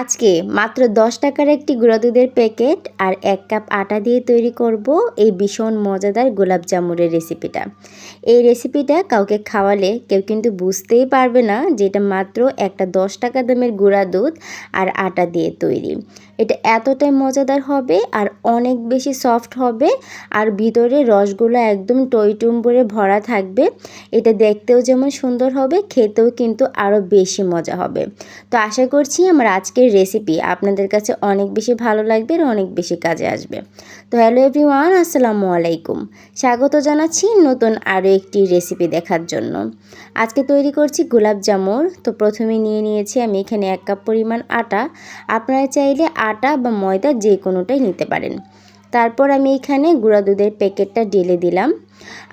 আজকে মাত্র দশ টাকার একটি গুঁড়া দুধের প্যাকেট আর এক কাপ আটা দিয়ে তৈরি করব এই ভীষণ মজাদার গোলাপ জামুরের রেসিপিটা। এই রেসিপিটা কাউকে খাওয়ালে কেউ কিন্তু বুঝতেই পারবে না যে এটা মাত্র একটা দশ টাকা দামের গুঁড়া দুধ আর আটা দিয়ে তৈরি। এটা এতটাই মজাদার হবে আর অনেক বেশি সফট হবে আর ভিতরে রসগুলো একদম টইটুম্বরে ভরা থাকবে। এটা দেখতেও যেমন সুন্দর হবে, খেতেও কিন্তু আরও বেশি মজা হবে। তো আশা করছি আমার আজকের রেসিপি আপনাদের কাছে অনেক বেশি ভালো লাগবে আর অনেক বেশি কাজে আসবে। তো হ্যালো এভরিওয়ান আসসালামু আলাইকুম। স্বাগত জানাচ্ছি নতুন আরও একটি রেসিপি দেখার জন্য। আজকে তৈরি করছি গোলাপ জামুর। তো প্রথমে নিয়ে নিয়েছি আমি এখানে এক কাপ পরিমাণ আটা। আপনারা চাইলে আটা বা ময়দা যে কোনোটাই নিতে পারেন। তারপর আমি এখানে গুঁড়া দুধের প্যাকেটটা ঢেলে দিলাম।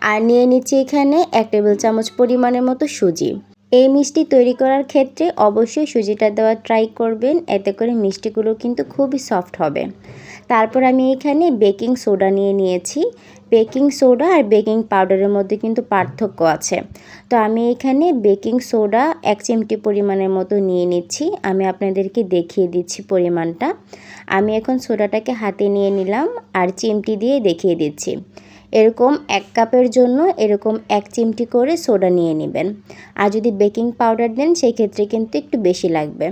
আর নিয়ে নিচ্ছি এখানে এক টেবিল চামচ পরিমাণের মতো সুজি। এই মিষ্টি তৈরি করার ক্ষেত্রে অবশ্যই সুজিটা দেওয়া ট্রাই করবেন। এতে করে মিষ্টিগুলো কিন্তু খুবই সফট হবে। তারপর আমি এখানে বেকিং সোডা নিয়ে নিয়েছি। বেকিং সোডা আর বেকিং পাউডারের মধ্যে কিন্তু পার্থক্য আছে। তো আমি এখানে বেকিং সোডা এক চিমটি পরিমাণের মতো নিয়ে নিচ্ছি। আমি আপনাদেরকে দেখিয়ে দিচ্ছি পরিমাণটা। আমি এখন সোডাটাকে হাতে নিয়ে নিলাম আর চিমটি দিয়ে দেখিয়ে দিচ্ছি। এরকম এক কাপের জন্য এরকম এক চিমটি করে সোডা নিয়ে নেবেন। আর যদি বেকিং পাউডার দেন সেই ক্ষেত্রে কিন্তু একটু বেশি লাগবে।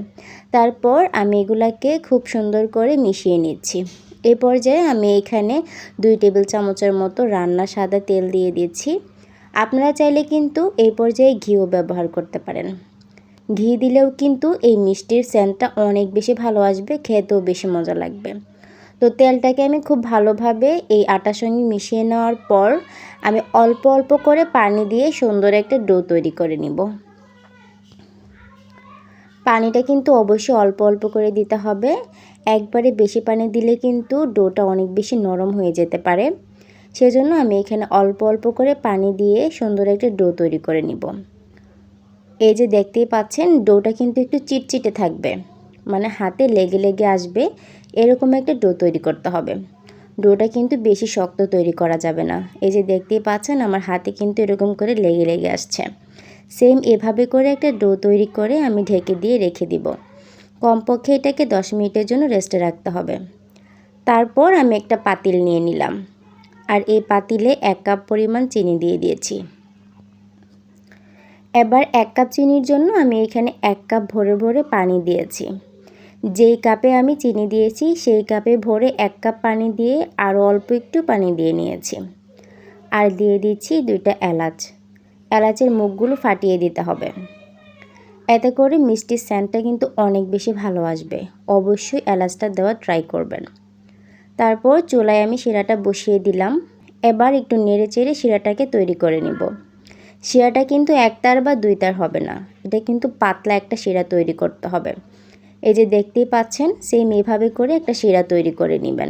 তারপর আমি এগুলাকে খুব সুন্দর করে মিশিয়ে নিচ্ছি। এ পর্যায়ে আমি এখানে দুই টেবিল চামচের মতো রান্না সাদা তেল দিয়ে দিচ্ছি। আপনারা চাইলে কিন্তু এই পর্যায়ে ঘিও ব্যবহার করতে পারেন। ঘি দিলেও কিন্তু এই মিষ্টির সেন্টটা অনেক বেশি ভালো আসবে, খেতেও বেশি মজা লাগবে। তো তেলটাকে আমি খুব ভালোভাবে এই আটার সঙ্গে মিশিয়ে নেওয়ার পর আমি অল্প অল্প করে পানি দিয়ে সুন্দর একটা ডো তৈরি করে নিব। পানিটা কিন্তু অবশ্যই অল্প অল্প করে দিতে হবে। একবারে বেশি পানি দিলে কিন্তু ডোটা অনেক বেশি নরম হয়ে যেতে পারে। সেজন্য আমি এখানে অল্প অল্প করে পানি দিয়ে সুন্দর একটা ডো তৈরি করে নিব। এই যে দেখতেই পাচ্ছেন, ডোটা কিন্তু একটু চিটচিটে থাকবে। মানে হাতে লেগে লেগে আসবে, এরকম একটা ডো তৈরি করতে হবে। ডোটা কিন্তু বেশি শক্ত তৈরি করা যাবে না। এই যে দেখতেই পাচ্ছেন, আমার হাতে কিন্তু এরকম করে লেগে লেগে আসছে। সেম এভাবে করে একটা ডো তৈরি করে আমি ঢেকে দিয়ে রেখে দিব। কমপক্ষে এটাকে দশ মিনিটের জন্য রেস্টে রাখতে হবে। তারপর আমি একটা পাতিল নিয়ে নিলাম। আর এই পাতিলে এক কাপ পরিমাণ চিনি দিয়ে দিয়েছি। এবার এক কাপ চিনির জন্য আমি এখানে এক কাপ ভরে ভরে পানি দিয়েছি। যেই কাপে আমি চিনি দিয়েছি, সেই কাপে ভরে এক কাপ পানি দিয়ে আরও অল্প একটু পানি দিয়ে নিয়েছি। আর দিয়ে দিচ্ছি দুইটা এলাচ। এলাচের মুখগুলো ফাটিয়ে দিতে হবে। এতে করে মিষ্টির স্যান্ডটা কিন্তু অনেক বেশি ভালো আসবে। অবশ্যই এলাচটা দেওয়া ট্রাই করবেন। তারপর চুলায় আমি শিরাটা বসিয়ে দিলাম। এবার একটু নেড়ে চেড়ে শিরাটাকে তৈরি করে নিব। শিরাটা কিন্তু একতার বা দুইতার হবে না। এটা কিন্তু পাতলা একটা শিরা তৈরি করতে হবে। এই যে দেখতেই পাচ্ছেন সেম এভাবে করে একটা শিরা তৈরি করে নেবেন।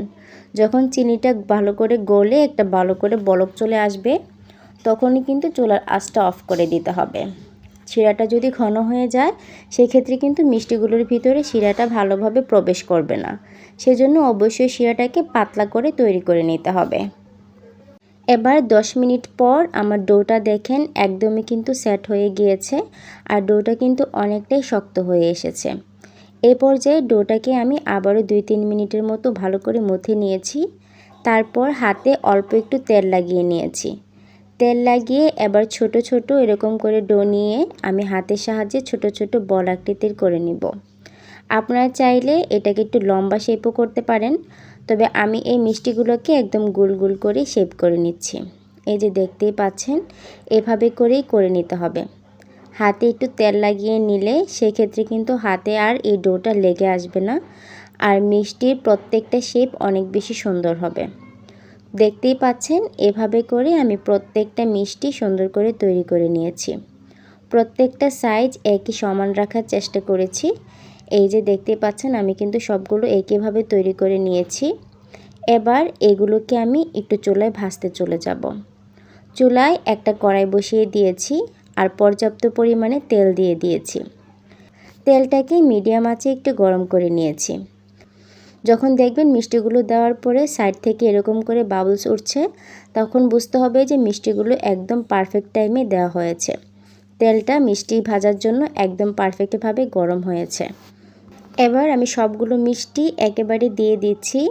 যখন চিনিটা ভালো করে গলে একটা ভালো করে বলক চলে আসবে তখনই কিন্তু চুলার আঁচটা অফ করে দিতে হবে। শিরাটা যদি ঘন হয়ে যায়, সেক্ষেত্রে কিন্তু মিষ্টিগুলোর ভিতরে শিরাটা ভালোভাবে প্রবেশ করবে না। সেজন্য অবশ্যই শিরাটাকে পাতলা করে তৈরি করে নিতে হবে। এবার 10 মিনিট পর আমার ডোটা দেখেন একদমই কিন্তু সেট হয়ে গিয়েছে আর ডোটা কিন্তু অনেকটাই শক্ত হয়ে এসেছে। এ পর্যায়ে ডোটাকে আমি আবারও দুই তিন মিনিটের মতো ভালো করে মথে নিয়েছি। তারপর হাতে অল্প একটু তেল লাগিয়ে নিয়েছি। তেল লাগিয়ে এবার ছোট ছোট এরকম করে ডো নিয়ে আমি হাতের সাহায্যে ছোট ছোট বল আকৃতির করে নিব। আপনারা চাইলে এটাকে একটু লম্বা শেপও করতে পারেন, তবে আমি এই মিষ্টিগুলোকে একদম গুল গুল করে শেপ করে নিচ্ছি। এই যে দেখতেই পাচ্ছেন, এভাবে করেই করে নিতে হবে। হাতে একটু তেল লাগিয়ে নিলে সেক্ষেত্রে কিন্তু হাতে আর এই ডোটা লেগে আসবে না, আর মিষ্টির প্রত্যেকটা শেপ অনেক বেশি সুন্দর হবে। দেখতেই পাচ্ছেন, এভাবে করে আমি প্রত্যেকটা মিষ্টি সুন্দর করে তৈরি করে নিয়েছি। প্রত্যেকটা সাইজ একই সমান রাখার চেষ্টা করেছি। এই যে দেখতে পাচ্ছেন, আমি কিন্তু সবগুলো একইভাবে তৈরি করে নিয়েছি। এবার এগুলোকে আমি একটু চুলায় ভাজতে চলে যাব। চুলায় একটা কড়াই বসিয়ে দিয়েছি আর পর্যাপ্ত পরিমাণে তেল দিয়ে দিয়েছি। তেলটাকে মিডিয়াম আঁচে একটু গরম করে নিয়েছি। যখন দেখবেন মিষ্টিগুলো দেওয়ার পরে সাইড থেকে এরকম করে বাবলস উঠছে, তখন বুঝতে হবে যে মিষ্টিগুলো একদম পারফেক্ট টাইমে দেওয়া হয়েছে। তেলটা মিষ্টি ভাজার জন্য একদম পারফেক্টভাবে গরম হয়েছে। এবার আমি সবগুলো মিষ্টি একেবারে দিয়ে দিচ্ছি।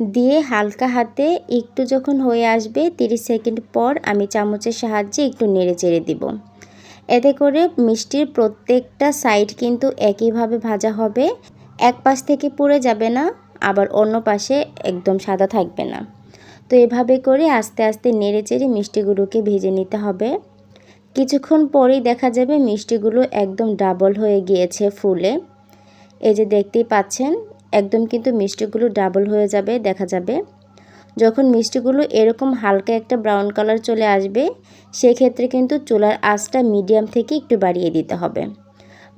দিয়ে হালকা হাতে একটু যখন হয়ে আসবে 30 সেকেন্ড পর আমি চামচের সাহায্যে একটু নেড়ে চেড়ে দিব। এতে করে মিষ্টির প্রত্যেকটা সাইড কিন্তু একইভাবে ভাজা হবে। এক পাশ থেকে পুড়ে যাবে না। আবার অন্য পাশে একদম সাদা থাকবে না। তো এভাবে করে আস্তে আস্তে নেড়ে চেড়ে মিষ্টিগুলোকে ভেজে নিতে হবে। কিছুক্ষণ পরেই দেখা যাবে মিষ্টিগুলো একদম ডাবল হয়ে গিয়েছে ফুলে। এই যে দেখতেই পাচ্ছেন, একদম কিন্তু মিষ্টিগুলো ডাবল হয়ে যাবে, দেখা যাবে। যখন মিষ্টিগুলো এরকম হালকা একটা ব্রাউন কালার চলে আসবে, সেক্ষেত্রে কিন্তু চুলার আঁচটা মিডিয়াম থেকে একটু বাড়িয়ে দিতে হবে।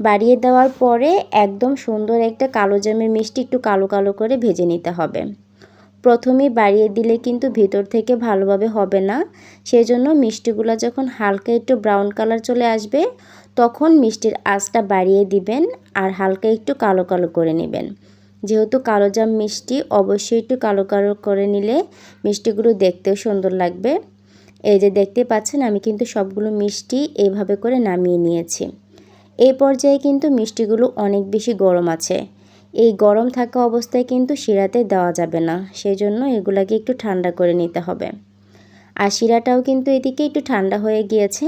বাড়িয়ে দেওয়ার পরে একদম সুন্দর একটা কালো জামের মিষ্টি একটু কালো কালো করে ভেজে নিতে হবে। প্রথমেই বাড়িয়ে দিলে কিন্তু ভিতর থেকে ভালোভাবে হবে না। সেই জন্য মিষ্টিগুলো যখন হালকা একটু ব্রাউন কালার চলে আসবে, তখন মিষ্টির আঁচটা বাড়িয়ে দিবেন আর হালকা একটু কালো কালো করে নেবেন। যেহেতু কালো জাম মিষ্টি, অবশ্যই একটু কালো কালো করে নিলে মিষ্টিগুলো দেখতেও সুন্দর লাগবে। এই যে দেখতে পাচ্ছেন, আমি কিন্তু সবগুলো মিষ্টি এইভাবে করে নামিয়ে নিয়েছি। এই পর্যায়ে কিন্তু মিষ্টিগুলো অনেক বেশি গরম আছে। এই গরম থাকা অবস্থায় কিন্তু শিরাতে দেওয়া যাবে না সেই জন্য এগুলাকে একটু ঠান্ডা করে নিতে হবে। আর শিরাটাও কিন্তু এদিকে একটু ঠান্ডা হয়ে গিয়েছে,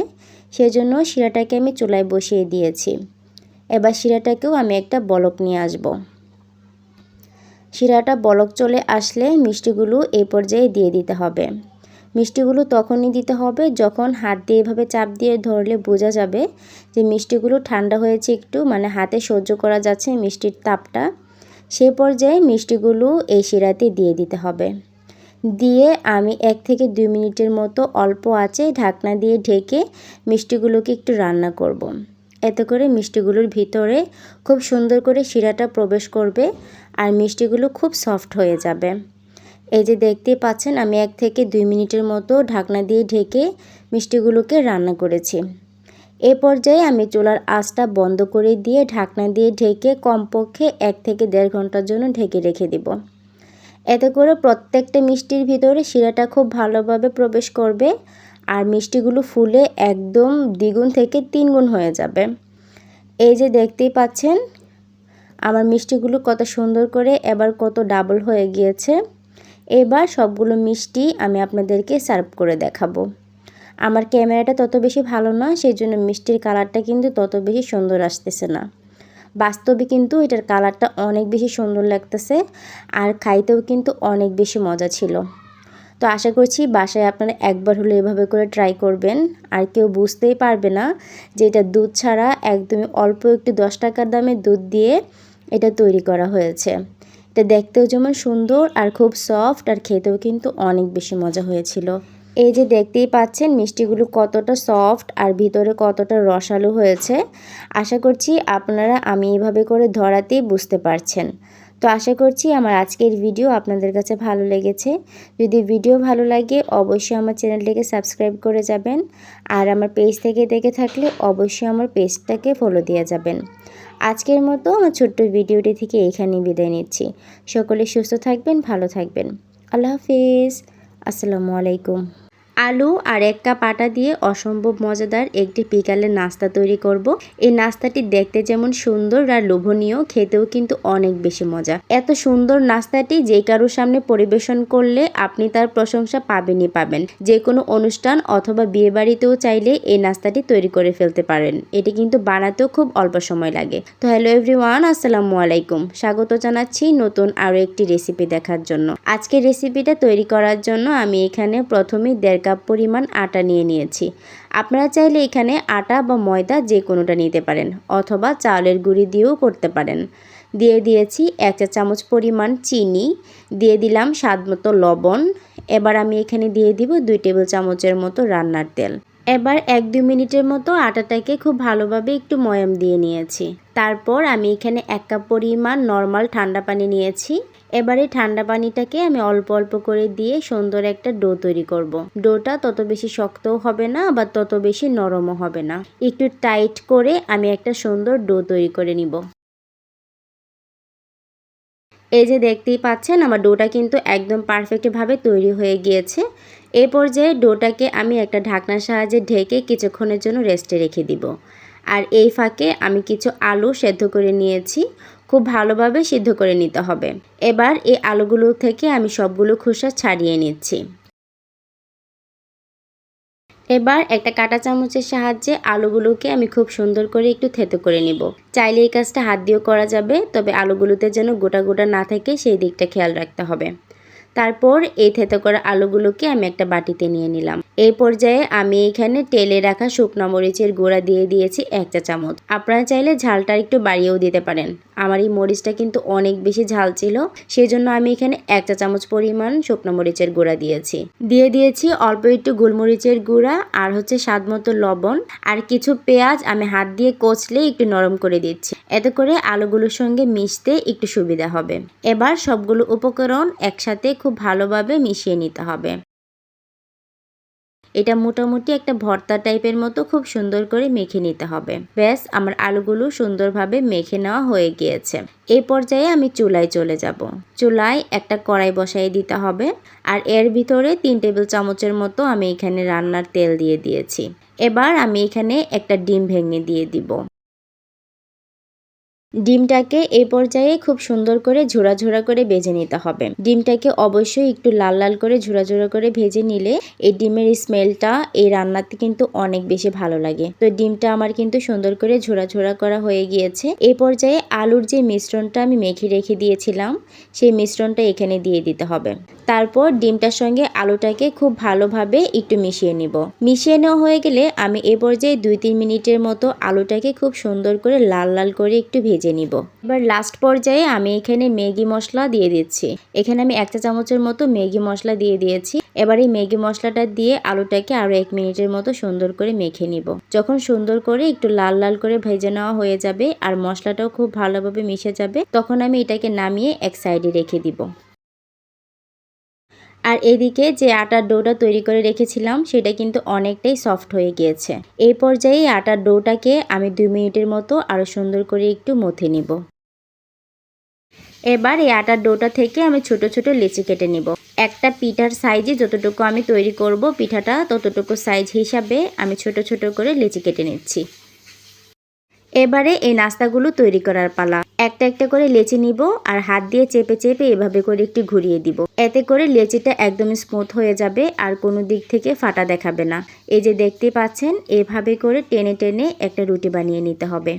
সেজন্য শিরাটাকে আমি চুলায় বসিয়ে দিয়েছি। এবার শিরাটাকেও আমি একটা বলক নিয়ে আসব। শিরাটা বলক চলে আসলে মিষ্টিগুলো এই পর্যায়ে দিয়ে দিতে হবে। মিষ্টিগুলো তখনই দিতে হবে যখন হাত দিয়ে এভাবে চাপ দিয়ে ধরলে বোঝা যাবে যে মিষ্টিগুলো ঠান্ডা হয়েছে একটু মানে হাতে সহ্য করা যাচ্ছে মিষ্টির তাপটা। সে পর্যায়ে মিষ্টিগুলো এই শিরাতে দিয়ে দিতে হবে। দিয়ে আমি এক থেকে দুই মিনিটের মতো অল্প আছে ঢাকনা দিয়ে ঢেকে মিষ্টিগুলোকে একটু রান্না করব। এতে করে মিষ্টিগুলোর ভিতরে খুব সুন্দর করে শিরাটা প্রবেশ করবে আর মিষ্টিগুলো খুব সফট হয়ে যাবে। এই যে দেখতেই পাচ্ছেন, আমি এক থেকে দুই মিনিটের মতো ঢাকনা দিয়ে ঢেকে মিষ্টিগুলোকে রান্না করেছি। এ পর্যায়ে আমি চুলার আঁচটা বন্ধ করে দিয়ে ঢাকনা দিয়ে ঢেকে কমপক্ষে এক থেকে দেড় ঘণ্টার জন্য ঢেকে রেখে দিব। এতে করে প্রত্যেকটা মিষ্টির ভিতরে শিরাটা খুব ভালোভাবে প্রবেশ করবে আর মিষ্টিগুলো ফুলে একদম দ্বিগুণ থেকে তিনগুণ হয়ে যাবে। এই যে দেখতেই পাচ্ছেন, আমার মিষ্টিগুলো কত সুন্দর করে এবার কত ডাবল হয়ে গিয়েছে। এবার সবগুলো মিষ্টি আমি আপনাদেরকে সার্ভ করে দেখাবো। আমার ক্যামেরাটা তত বেশি ভালো না সেই জন্য মিষ্টির কালারটা কিন্তু তত বেশি সুন্দর আসতেছে না। বাস্তবে কিন্তু এটার কালারটা অনেক বেশি সুন্দর লাগতেছে আর খাইতেও কিন্তু অনেক বেশি মজা ছিল। তো আশা করছি বাসায় আপনারা একবার হলে এভাবে করে ট্রাই করবেন। আর কেউ বুঝতেই পারবে না যে এটা দুধ ছাড়া একদমই অল্প একটু দশ টাকার দামে দুধ দিয়ে এটা তৈরি করা হয়েছে। এটা দেখতেও যেমন সুন্দর আর খুব সফট আর খেতেও কিন্তু অনেক বেশি মজা হয়েছিল। এই যে দেখতেই পাচ্ছেন মিষ্টিগুলো কতটা সফট আর ভিতরে কতটা রসালো হয়েছে। আশা করছি আপনারা আমি এভাবে করে ধরাতেই বুঝতে পারছেন। তো আশা করছি আমার আজকের ভিডিও আপনাদের কাছে ভালো লেগেছে। যদি ভিডিও ভালো লাগে অবশ্যই আমার চ্যানেলটিকে সাবস্ক্রাইব করে যাবেন। আর আমার পেজ থেকে দেখে থাকলে অবশ্যই আমার পেজটাকে ফলো দিয়ে যাবেন। আজকের মতো আমার ছোট্ট ভিডিওটি থেকে এখানেই বিদায় নিচ্ছি। সকলে সুস্থ থাকবেন, ভালো থাকবেন। আল্লাহ হাফিজ। আসসালামু আলাইকুম। আলু আর এক কাপ আটা দিয়ে অসম্ভব মজাদার একটি বিকালের নাস্তা তৈরি করব। এই নাস্তাটি দেখতে যেমন সুন্দর আর লোভনীয়, খেতেও কিন্তু অনেক বেশি মজা। এত সুন্দর নাস্তাটি যে কারোর সামনে পরিবেশন করলে আপনি তার প্রশংসা পাবেনই পাবেন। যে কোনো অনুষ্ঠান অথবা বিয়ে বাড়িতেও চাইলে এই নাস্তাটি তৈরি করে ফেলতে পারেন। এটি কিন্তু বানাতেও খুব অল্প সময় লাগে। তো হ্যালো এভরিওয়ান, আসসালামু আলাইকুম। স্বাগত জানাচ্ছি নতুন আরও একটি রেসিপি দেখার জন্য। আজকের রেসিপিটা তৈরি করার জন্য আমি এখানে প্রথমেই দেড় কাপ পরিমাণ আটা নিয়ে নিয়েছি। আপনারা চাইলে এখানে আটা বা ময়দা যে কোনোটা নিতে পারেন অথবা চাউলের গুঁড়ি দিয়েও করতে পারেন। দিয়ে দিয়েছি এক চা চামচ পরিমাণ চিনি, দিয়ে দিলাম স্বাদ মতো লবণ। এবার আমি এখানে দিয়ে দিব দুই টেবিল চামচের মতো রান্নার তেল। এবার এক দুই মিনিটের মতো আটাটাকে খুব ভালোভাবে একটু ময়াম দিয়ে নিয়েছি। তারপর আমি এখানে এক কাপ পরিমাণ নর্মাল ঠান্ডা পানি নিয়েছি। এবারে ঠান্ডা পানিটাকে আমি অল্প অল্প করে দিয়ে সুন্দর একটা ডো তৈরি করব। ডোটা তত বেশি শক্তও হবে না বা তত বেশি নরমও হবে না। একটু টাইট করে আমি একটা সুন্দর ডো তৈরি করে নিব। এই যে দেখতেই পাচ্ছেন, আমার ডোটা কিন্তু একদম পারফেক্টভাবে তৈরি হয়ে গিয়েছে। এ পর্যায়ে ডোটাকে আমি একটা ঢাকনার সাহায্যে ঢেকে কিছুক্ষণের জন্য রেস্টে রেখে দিব। আর এই ফাঁকে আমি কিছু আলু সেদ্ধ করে নিয়েছি। খুব ভালোভাবে সিদ্ধ করে নিতে হবে। এবার এই আলুগুলো থেকে আমি সবগুলো খোসা ছাড়িয়ে নিচ্ছি। এবার একটা কাটা চামচের সাহায্যে আলুগুলোকে আমি খুব সুন্দর করে একটু থেতো করে নিব। চাইলে এই কাজটা হাত দিয়েও করা যাবে, তবে আলুগুলোতে যেন গোটা গোটা না থাকে, সেই দিকটা খেয়াল রাখতে হবে। তারপর এই থেতো করা আলুগুলোকে আমি একটা বাটিতে নিয়ে নিলাম। এই পর্যায়ে আমি এখানে তেলে রাখা শুকনো মরিচের গুঁড়া দিয়ে দিয়েছি এক চা চামচ। আপনারা চাইলে ঝালটা একটু বাড়িয়েও দিতে পারেন। আমার এই মরিচটা কিন্তু অনেক বেশি ঝাল ছিল সেই জন্য আমি এখানে এক চা চামচ পরিমাণ শুকনো মরিচের গুঁড়া দিয়েছি। দিয়ে দিয়েছি অল্প একটু গোলমরিচের গুঁড়া আর হচ্ছে স্বাদ মতো লবণ আর কিছু পেঁয়াজ আমি হাত দিয়ে কচলে একটু নরম করে দিচ্ছি। এতে করে আলুগুলোর সঙ্গে মিশতে একটু সুবিধা হবে। এবার সবগুলো উপকরণ একসাথে খুব ভালোভাবে মিশিয়ে নিতে হবে। এটা মোটামুটি একটা ভর্তা টাইপের মতো খুব সুন্দর করে মেখে নিতে হবে। ব্যাস, আমার আলুগুলো সুন্দরভাবে মেখে নেওয়া হয়ে গিয়েছে। এই পর্যায়ে আমি চুলায় চলে যাব। চুলায় একটা কড়াই বসাই দিতে হবে আর এর ভিতরে তিন টেবিল চামচের মতো আমি এখানে রান্নার তেল দিয়ে দিয়েছি। এবার আমি এখানে একটা ডিম ভেঙে দিয়ে দিব। ডিমটাকে এই পর্যায়ে খুব সুন্দর করে ঝোড়া ঝোড়া করে ভেজে নিতে হবে। ডিমটাকে অবশ্যই একটু লাল লাল করে ঝোড়া ঝোড়া করে ভেজে নিলে এই ডিমের স্মেলটা এই রান্নাতে কিন্তু অনেক বেশি ভালো লাগে। তো ডিমটা আমার কিন্তু সুন্দর করে ঝোড়া ঝোড়া করা হয়ে গিয়েছে। এই পর্যায়ে আলুর যে মিশ্রণটা আমি মেখে রেখে দিয়েছিলাম, সেই মিশ্রণটা এখানে দিয়ে দিতে হবে। তারপর ডিমটার সঙ্গে আলুটাকে খুব ভালোভাবে একটু মিশিয়ে নিব। মিশিয়ে নেওয়া হয়ে গেলে আমি এ পর্যায়ে দুই তিন মিনিটের মতো আলুটাকে খুব সুন্দর করে লাল লাল করে একটু ভেজে নিব। এবার লাস্ট পর্যায়ে আমি এখানে ম্যাগি মশলা দিয়ে দিচ্ছি। এখানে আমি একটা চামচের মতো ম্যাগি মশলা দিয়ে দিয়েছি। এবার এই ম্যাগি মশলাটা দিয়ে আলুটাকে আরও এক মিনিটের মতো সুন্দর করে মেখে নিব। যখন সুন্দর করে একটু লাল লাল করে ভেজে নেওয়া হয়ে যাবে আর মশলাটাও খুব ভালোভাবে মিশে যাবে, তখন আমি এটাকে নামিয়ে এক সাইডে রেখে দিব। আর এদিকে যে আটার ডোটা তৈরি করে রেখেছিলাম, সেটা কিন্তু অনেকটাই সফট হয়ে গিয়েছে। এই পর্যায়ে আটার ডোটাকে আমি দুই মিনিটের মতো আরও সুন্দর করে একটু মথে নিব। এবার এই আটার ডোটা থেকে আমি ছোট ছোট লেচি কেটে নিব। একটা পিঠার সাইজে যতটুকু আমি তৈরি করব পিঠাটা, ততটুকু সাইজ হিসাবে আমি ছোট ছোট করে লেচি কেটে নিচ্ছি। এবারে এই নাস্তাগুলো তৈরি করার পালা। একটা একটা করে লেচি নিব আর হাত দিয়ে চেপে চেপে এভাবে করে একটু ঘুরিয়ে দিব। এতে করে লেচিটা একদম স্মুথ হয়ে যাবে আর কোনো দিক থেকে ফাটা দেখাবে না। এই যে দেখতে পাচ্ছেন, এভাবে করে টেনে টেনে একটা রুটি বানিয়ে নিতে হবে।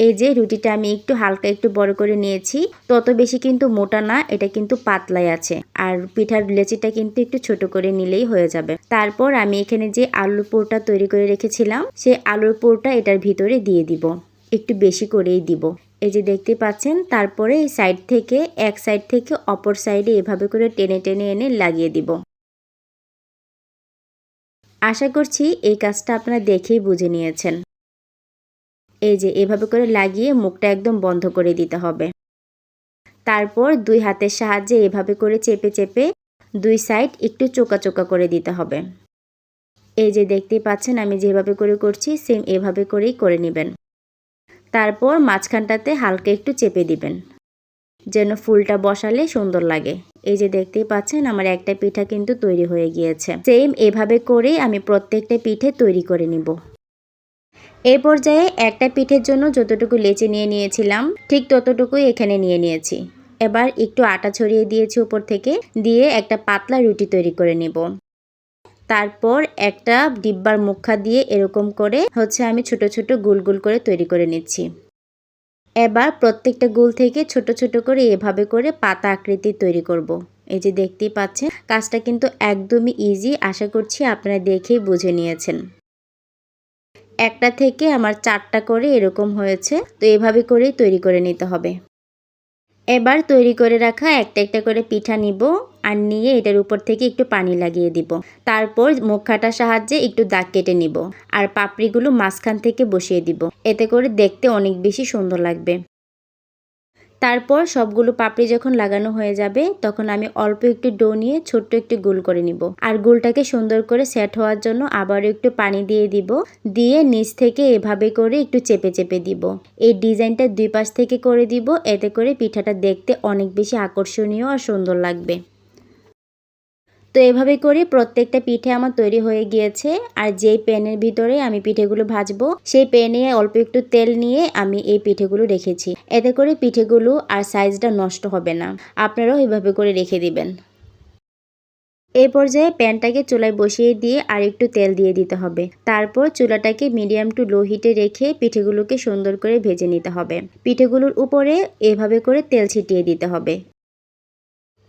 এই যে রুটিটা আমি একটু হালকা একটু বড় করে নিয়েছি। তত বেশি কিন্তু মোটা না, এটা কিন্তু পাতলাই আছে। আর পিঠার লেচিটা কিন্তু একটু ছোট করে নিলেই হয়ে যাবে। তারপর আমি এখানে যে আলুর পোরটা তৈরি করে রেখেছিলাম সেই আলুর পোরটা এটার ভিতরে দিয়ে দিব। একটু বেশি করেই দিব। এই যে দেখতে পাচ্ছেন, তারপরে এই সাইড থেকে, এক সাইড থেকে অপর সাইডে এভাবে করে টেনে টেনে এনে লাগিয়ে দিব। আশা করছি এই কাজটা আপনারা দেখেই বুঝে নিয়েছেন। এই যে এভাবে করে লাগিয়ে মুখটা একদম বন্ধ করে দিতে হবে। তারপর দুই হাতের সাহায্যে এভাবে করে চেপে চেপে দুই সাইড একটু চোকা চোকা করে দিতে হবে। এই যে দেখতেই পাচ্ছেন, আমি যেভাবে করে করছি সেম এভাবে করেই করে নেবেন। তারপর মাঝখানটাতে হালকা একটু চেপে দিবেন। যেন ফুলটা বসালে সুন্দর লাগে। এই যে দেখতেই পাচ্ছেন, আমার একটা পিঠা কিন্তু তৈরি হয়ে গিয়েছে। সেম এভাবে করে আমি প্রত্যেকটা পিঠে তৈরি করে নিব। এই পর্যায়ে একটা পিঠের জন্য যতটুকু লেচে নিয়ে নিয়েছিলাম, ঠিক ততটুকুই এখানে নিয়ে নিয়েছি। এবার একটু আটা ছড়িয়ে দিয়েছি উপর থেকে, দিয়ে একটা পাতলা রুটি তৈরি করে নিব। তারপর একটা ডিব্বার মুখা দিয়ে এরকম করে হচ্ছে আমি ছোট ছোট গুল গুল করে তৈরি করে নিচ্ছি। এবার প্রত্যেকটা গুল থেকে ছোট ছোট করে এভাবে করে পাতা আকৃতি তৈরি করব। এই যে দেখতেই পাচ্ছেন, কাজটা কিন্তু একদমই ইজি আশা করছি আপনারা দেখেই বুঝে নিয়েছেন। একটা থেকে আমার চারটা করে এরকম হয়েছে, তো এভাবে করেই তৈরি করে নিতে হবে। এবার তৈরি করে রাখা একটা একটা করে পিঠা নিব আর নিয়ে এটার উপর থেকে একটু পানি লাগিয়ে দিব। তারপর মুখাটার সাহায্যে একটু দাগ কেটে নিব আর পাপড়িগুলো মাঝখান থেকে বসিয়ে দিব। এতে করে দেখতে অনেক বেশি সুন্দর লাগবে। তারপর সবগুলো পাপড়ি যখন লাগানো হয়ে যাবে, তখন আমি অল্প একটু ডো নিয়ে ছোট্ট একটু গোল করে নিব। আর গোলটাকে সুন্দর করে সেট হওয়ার জন্য আবার একটু পানি দিয়ে দিব। দিয়ে নিচ থেকে এভাবে করে একটু চেপে চেপে দিব। এই ডিজাইনটা দুই পাশ থেকে করে দিব, এতে করে পিঠাটা দেখতে অনেক বেশি আকর্ষণীয় আর সুন্দর লাগবে। তো এভাবে করে প্রত্যেকটা পিঠে আমার তৈরি হয়ে গিয়েছে। আর যেই প্যানের ভিতরে আমি পিঠেগুলো ভাজবো, সেই প্যানে অল্প একটু তেল নিয়ে আমি এই পিঠেগুলো রেখেছি। এতে করে পিঠেগুলো আর সাইজটা নষ্ট হবে না। আপনারাও এভাবে করে রেখে দিবেন। এই পর্যায়ে প্যানটাকে চুলায় বসিয়ে দিয়ে আর একটু তেল দিয়ে দিতে হবে। তারপর চুলাটাকে মিডিয়াম টু লো হিটে রেখে পিঠেগুলোকে সুন্দর করে ভেজে নিতে হবে। পিঠেগুলোর উপরে এভাবে করে তেল ছিটিয়ে দিতে হবে।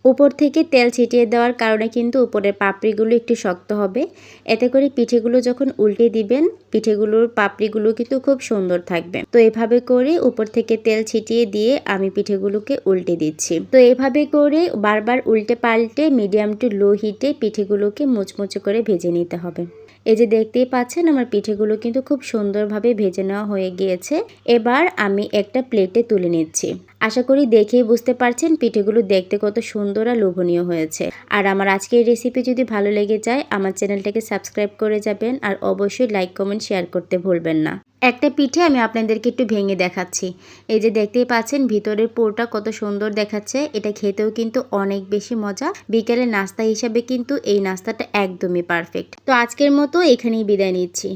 উপর থেকে তেল ছিটিয়ে দেওয়ার কারণে কিন্তু উপরের পাপড়িগুলো একটু শক্ত হবে। এতে করে পিঠেগুলো যখন উল্টে দিবেন, পিঠেগুলোর পাপড়িগুলো কিন্তু খুব সুন্দর থাকবে। তো এভাবে করে উপর থেকে তেল ছিটিয়ে দিয়ে আমি পিঠেগুলোকে উল্টে দিচ্ছি। তো এভাবে করে বারবার উল্টে পাল্টে মিডিয়াম টু লো হিটে পিঠেগুলোকে মুচমুচে করে ভেজে নিতে হবে। এই যে দেখতেই পাচ্ছেন, আমার পিঠেগুলো কিন্তু খুব সুন্দরভাবে ভেজে নেওয়া হয়ে গিয়েছে। এবার আমি একটা প্লেটে তুলে নিচ্ছি। আশা করি দেখেই বুঝতে পারছেন পিঠেগুলো দেখতে কত সুন্দর আর লোভনীয় হয়েছে। আর আমার আজকের রেসিপি যদি ভালো লেগে যায়, আমার চ্যানেলটাকে সাবস্ক্রাইব করে যাবেন আর অবশ্যই লাইক কমেন্ট শেয়ার করতে ভুলবেন না। একটা পিঠে আমি আপনাদেরকে একটু ভেঙে দেখাচ্ছি। এই যে দেখতেই পাচ্ছেন, ভিতরের পোরটা কত সুন্দর দেখাচ্ছে। এটা খেতেও কিন্তু অনেক বেশি মজা। বিকেলের নাস্তা হিসাবে কিন্তু এই নাস্তাটা একদমই পারফেক্ট তো আজকের মতো এখানেই বিদায় নিচ্ছি।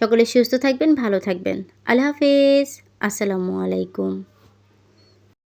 সকলে সুস্থ থাকবেন, ভালো থাকবেন। আল্লাহ হাফেজ। আসসালামু আলাইকুম।